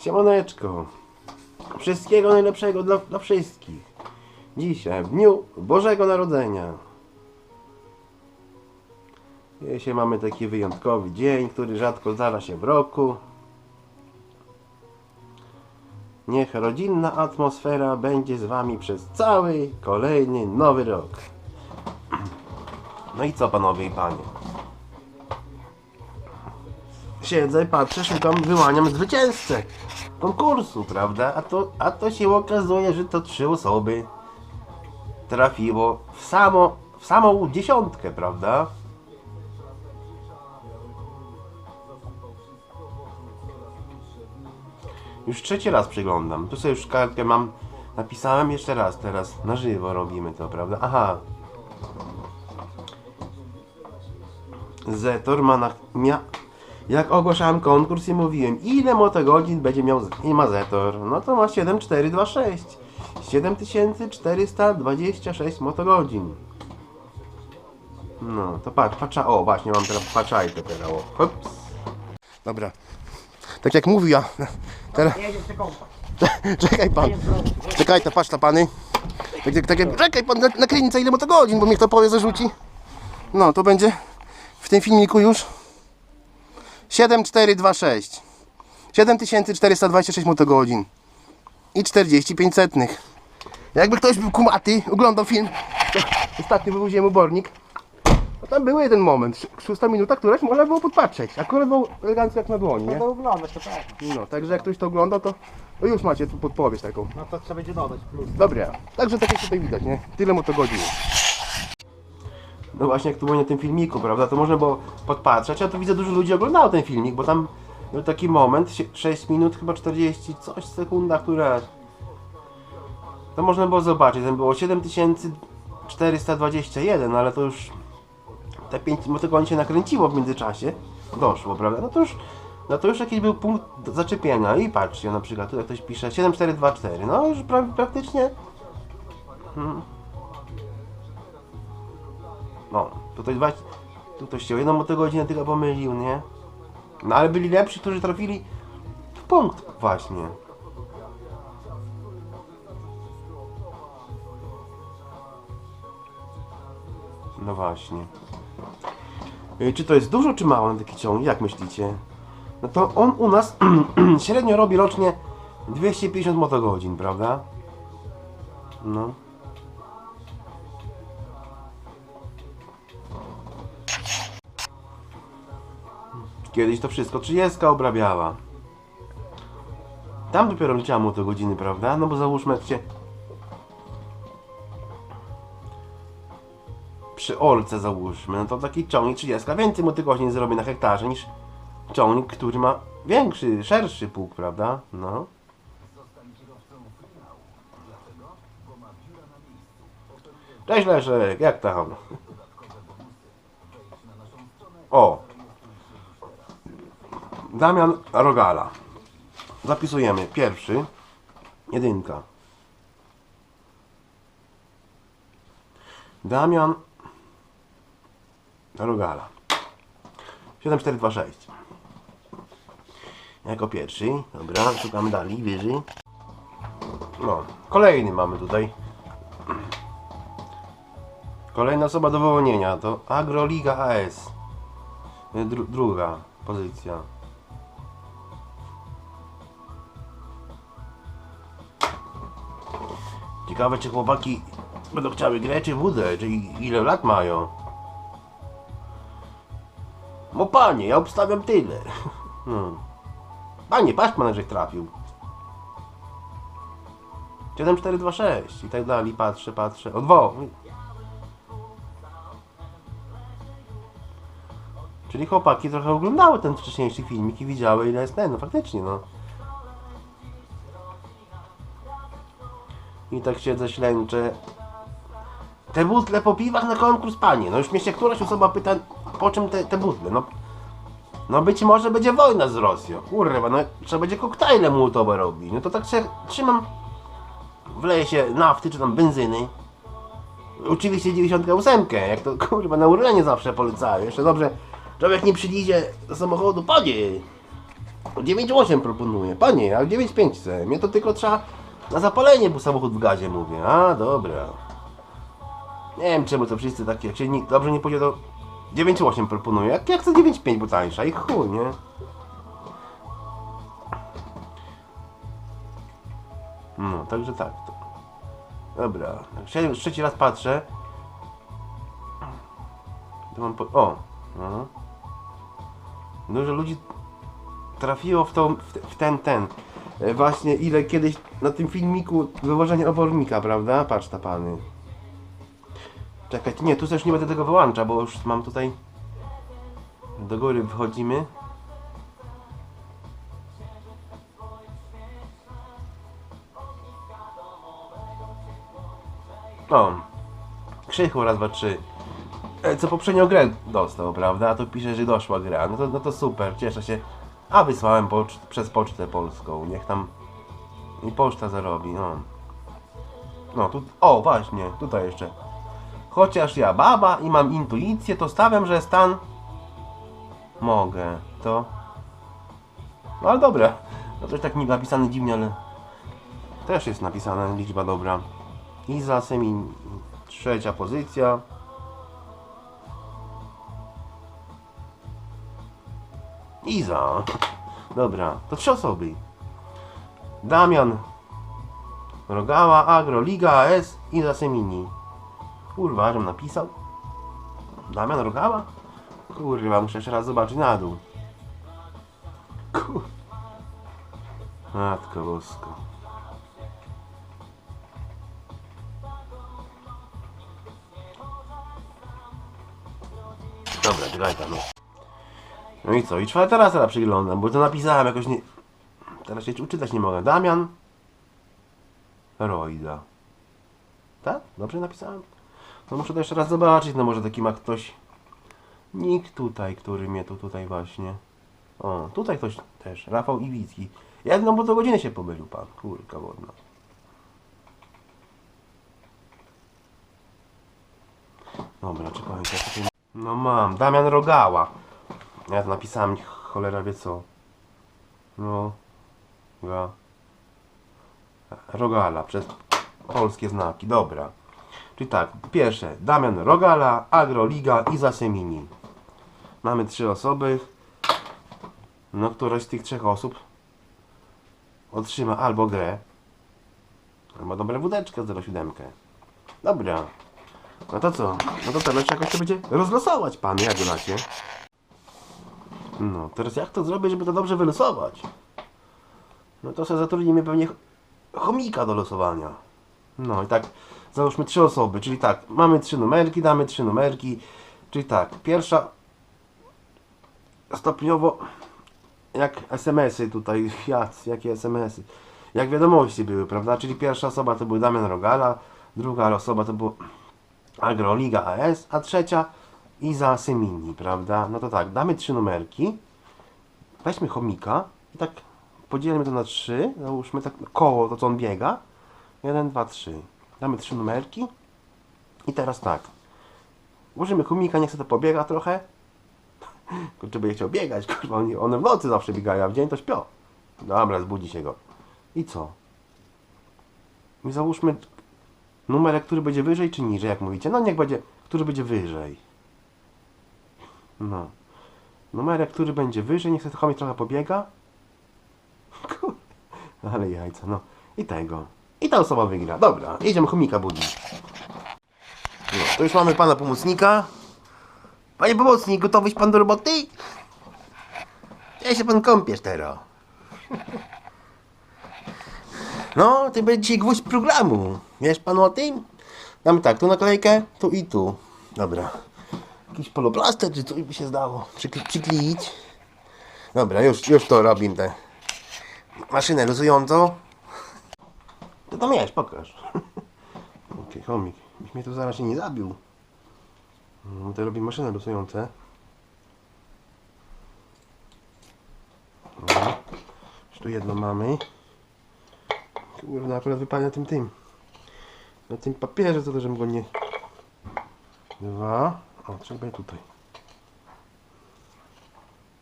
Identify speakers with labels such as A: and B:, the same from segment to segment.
A: Siemaneczko. Wszystkiego najlepszego dla, dla wszystkich. Dzisiaj, w dniu Bożego Narodzenia. Dzisiaj mamy taki wyjątkowy dzień, który rzadko zdarza się w roku. Niech rodzinna atmosfera będzie z Wami przez cały kolejny nowy rok. No i co panowie i panie? Siedzę, patrzę, szukam, wyłaniam zwycięzcę konkursu, prawda? A to, a to się okazuje, że to trzy osoby trafiło w, samo, w samą dziesiątkę, prawda? Już trzeci raz przyglądam. Tu sobie już kartkę mam. Napisałem jeszcze raz teraz. Na żywo robimy to, prawda? Aha. Zetor ma na... Mia... Jak ogłaszałem konkurs i mówiłem, ile motogodzin będzie miał z- i ma Zetor, no to ma 7426. 7426 motogodzin. No, to patrz, patrza, o właśnie, mam teraz patrzajkę teraz, o, hops. Dobra, tak jak mówił ja, teraz, czekaj pan, czekaj, to patrz na pany. Tak, tak, tak, czekaj pan, na- nakręcę ile motogodzin, bo mnie kto powie zarzuci. No, to będzie w tym filmiku już 7426 7426 motogodzin i 45 setnych. Jakby ktoś był kumaty, oglądał film, to ostatnio wywoziłem obornik, to tam był jeden moment, sz- szósta minuta, któraś można było podpatrzeć. Akurat był elegancko jak na dłoni, nie?
B: No to oglądasz, to tak.
A: No, także jak ktoś to oglądał, to no już macie tu podpowiedź taką.
B: No to trzeba będzie dodać plus.
A: Dobra, także tak jak tutaj widać, nie? Tyle motogodzin. No właśnie, jak tu było na tym filmiku, prawda, to można było podpatrzeć, a tu widzę dużo ludzi oglądało ten filmik, bo tam był taki moment, sie- 6 minut, chyba 40, coś sekunda, która... To można było zobaczyć, tam było 7421, ale to już te 5 motogodzin się nakręciło w międzyczasie, doszło, prawda, no to już... No to już jakiś był punkt zaczepienia. I patrzcie, na przykład tutaj ktoś pisze 7424, no już pra praktycznie No, tutaj dwa, tu ktoś o jedną motogodzinę tylko pomylił, nie? No ale byli lepsi, którzy trafili w punkt właśnie. No właśnie. Y, Czy to jest dużo, czy mało na taki ciąg? Jak myślicie? No to on u nas średnio robi rocznie 250 motogodzin, prawda? No. Kiedyś to wszystko 30 obrabiała. Tam dopiero liczyła mu to godziny, prawda? No bo załóżmy, jak się przy orce załóżmy, no to taki ciągnik 30 więcej mu tych godzin zrobi na hektarze niż ciągnik, który ma większy, szerszy pług, prawda? No. Cześć Leszek, jak tam? O! Damian Rogala. Zapisujemy. Pierwszy. Jedynka. Damian Rogala. 7426. Jako pierwszy. Dobra, szukamy dalej, wyżej. No, kolejny mamy tutaj. Kolejna osoba do wyłonienia to Agroliga AS. Dru druga pozycja. Ciekawe czy chłopaki będą chciały grę czy wódę, czy ile lat mają. No panie, ja obstawiam tyle. Hmm. Panie, patrz pan, że trafił. 7426 i tak dalej, patrzę, patrzę. O dwa. Czyli chłopaki trochę oglądały ten wcześniejszy filmik i widziały ile jest ten, no faktycznie no. I tak siedzę, ślęczę. Te butle po piwach na konkurs, panie. No już mnie się któraś osoba pyta, po czym te, te butle. No, no być może będzie wojna z Rosją. Kurwa, no trzeba będzie koktajle mołotowe robić. No to tak się trzymam, wleję się nafty czy tam benzyny. Oczywiście 98, jak to kurwa na Urlenie zawsze polecają. Jeszcze dobrze, człowiek nie przyjdzie do samochodu, panie. 9,8 proponuję. Panie, ja 9,5 chcę. Mnie to tylko trzeba na zapalenie, bo samochód w gazie mówię. A, dobra. Nie wiem czemu to wszyscy takie, jak się nikt dobrze nie pójdzie to 9,8 proponuję. Jak ja chcę 9,5, bo tańsza i chuj, nie? No, także tak. To. Dobra, jak się trzeci raz patrzę. To mam po... O! No. Dużo ludzi trafiło w, tą, w, w ten, ten. E, Właśnie ile kiedyś na tym filmiku wyłożenie obornika, prawda? Patrz ta pany. Czekaj, nie, tu też nie będę tego wyłącza, bo już mam tutaj do góry wchodzimy. O, Krzychu raz, dwa, trzy. E, Co poprzednią grę dostał, prawda? A tu pisze, że doszła gra. No to, no to super, cieszę się. A wysłałem przez pocztę polską. Niech tam i poczta zarobi, no. No tu, o właśnie, tutaj jeszcze. Chociaż ja baba i mam intuicję, to stawiam, że stan mogę. To. No ale dobra. No coś tak nie napisane dziwnie, ale też jest napisana liczba dobra. Iza Semi trzecia pozycja. Iza. Dobra, to trzy osoby. Damian Rogała, Agro, Liga AS, Iza Semini. Kurwa, żem napisał. Damian Rogała? Kurwa, muszę jeszcze raz zobaczyć na dół. Kur... Matko bosko. Dobra, czekaj tam. No. No i co? I czwarty raz teraz przyglądam, bo to napisałem jakoś nie... Teraz się uczytać nie mogę. Damian Rojda. Tak? Dobrze napisałem? No muszę to jeszcze raz zobaczyć, no może taki ma ktoś... Nikt tutaj, który mnie tu tutaj właśnie... O, tutaj ktoś też. Rafał Iwicki. Jedną bo to godzinę się pomylił pan. Kurka wodna. Dobra, czekajcie. No mam. Damian Rogała. Ja to napisałem, cholera wie co. No. Ga. Rogala, przez polskie znaki, dobra. Czyli tak, pierwsze, Damian Rogala, Agroliga i Zasemini. Mamy trzy osoby. No, któraś z tych trzech osób otrzyma albo grę, albo dobre wódeczkę 07. Dobra. No to co? No to teraz jakoś to będzie rozlosować pan, jak. No, teraz jak to zrobić, żeby to dobrze wylosować? No to sobie zatrudnimy pewnie ch- chomika do losowania. No i tak, załóżmy trzy osoby, czyli tak, mamy trzy numerki, damy trzy numerki, czyli tak, pierwsza stopniowo, jak SMS-y tutaj, jakie SMS-y, jak wiadomości były, prawda, czyli pierwsza osoba to był Damian Rogala, druga osoba to był Agroliga AS, a trzecia Iza Semini, prawda? No to tak, damy trzy numerki, weźmy chomika i tak podzielimy to na trzy, załóżmy tak koło to co on biega, jeden, dwa, trzy. Damy trzy numerki i teraz tak, użymy chomika, niech sobie to pobiega trochę, kurczę by chciał biegać, kurwa, one w nocy zawsze biegają, a w dzień to śpią. Dobra, zbudzi się go. I co? I załóżmy numerek, który będzie wyżej czy niżej, jak mówicie. No niech będzie, który będzie wyżej. No. Numerek, który będzie wyżej, niech sobie chomik trochę pobiega. Kur... Ale jajca, no. I tego. I ta osoba wygra. Dobra, jedziemy chomika budzić. No, to już mamy pana pomocnika. Panie pomocnik, gotowyś pan do roboty? Ja się pan kąpiesz teraz. No, to będzie dzisiaj gwóźdź programu. Wiesz pan o tym? Damy tak, tu naklejkę, tu i tu. Dobra. Jakiś poloplaster, czy coś by się zdało przykli- przykleić. Dobra, już, już to robimy maszynę luzującą. To tam jest, pokaż. Okej, chomik, byś mnie tu zaraz się nie zabił. No, to robi maszynę luzujące. Dobra. Już tu jedno mamy. Kurwa, akurat wypadnie na tym tym. Na tym papierze, to też żebym go nie... Dwa. O, tutaj.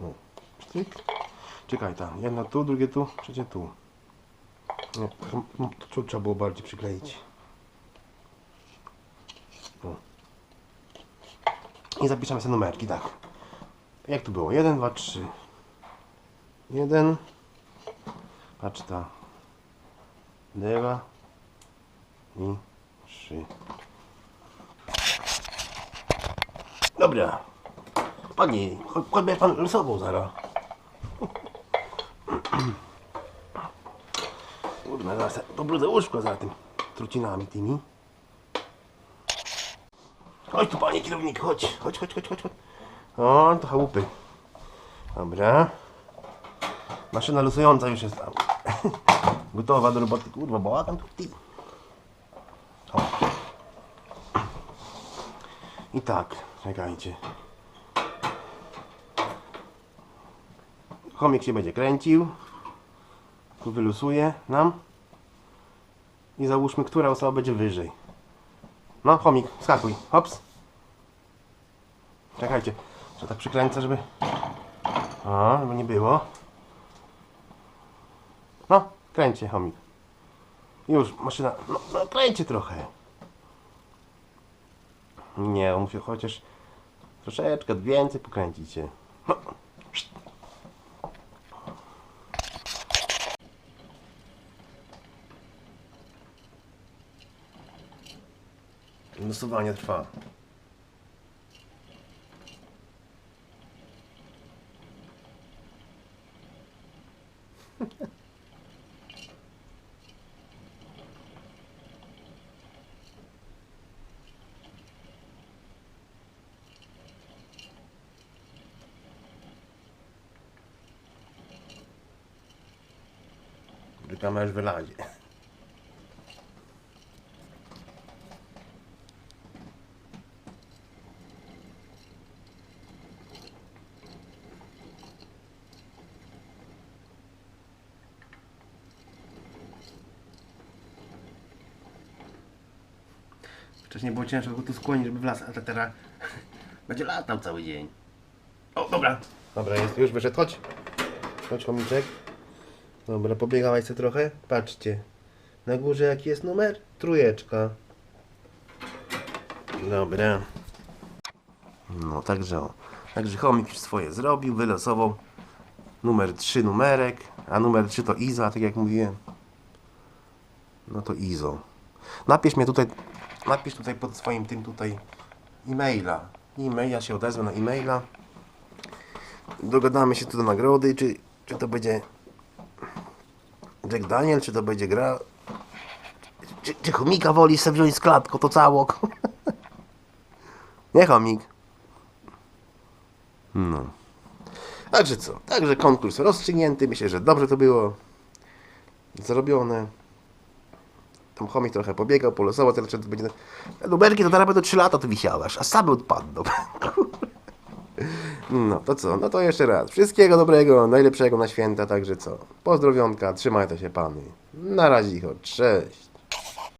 A: O, sztyk. Czekaj, tam. Jedno tu, drugie tu, trzecie tu. Nie, no, tu trzeba było bardziej przykleić. O. I zapiszemy sobie numerki, tak. Jak tu było? 1, 2, 3. 1. Patrz ta. Dwa. I 3. Dobra. Panie, cho- choćby pan rysował zaraz. Kurna, zaraz łóżko za tym trucinami tymi. Chodź tu panie kierownik, chodź, chodź, chodź, chodź, chodź. chodź. O, to chałupy. Dobra. Maszyna losująca już jest tam. Gotowa do roboty. Kurwa, bałagan tu. Ty. I tak, czekajcie. Chomik się będzie kręcił. Tu wylosuje nam. I załóżmy, która osoba będzie wyżej. No, chomik, skakuj. Hops. Czekajcie, że tak przykręcę, żeby... O, żeby nie było. No, kręćcie, chomik. Już, maszyna... No, no kręćcie trochę. Nie, muszę chociaż troszeczkę więcej pokręcić się. No. Losowanie trwa. Czekamy aż wylazie. Wcześniej było ciężko go tu skłonić, żeby wlazł, ale teraz będzie latał cały dzień. O, dobra. Dobra, jest, już wyszedł, chodź. Chodź, chomiczek. Dobra, pobiegałeś sobie trochę? Patrzcie. Na górze jaki jest numer? Trójeczka. Dobra. No, także o. Także chomik już swoje zrobił, wylosował numer 3 numerek, a numer 3 to Iza, tak jak mówiłem. No to Izo. Napisz mnie tutaj, napisz tutaj pod swoim tym tutaj e-maila. E-mail, ja się odezwę na e-maila. Dogadamy się tu do nagrody, czy, czy to będzie Jack Daniel, czy to będzie gra... Czy, czy chomika woli sobie wziąć z klatką, to całok? Nie chomik. No. Także co? Także konkurs rozstrzygnięty. Myślę, że dobrze to było zrobione. Tam chomik trochę pobiegał, polosował, teraz to będzie... Numerki to teraz będą 3 lata tu wisiałaś, a same odpadną. No to co? No to jeszcze raz. Wszystkiego dobrego, najlepszego na święta, także co? Pozdrowionka, trzymajcie się pany. Na razie, cześć.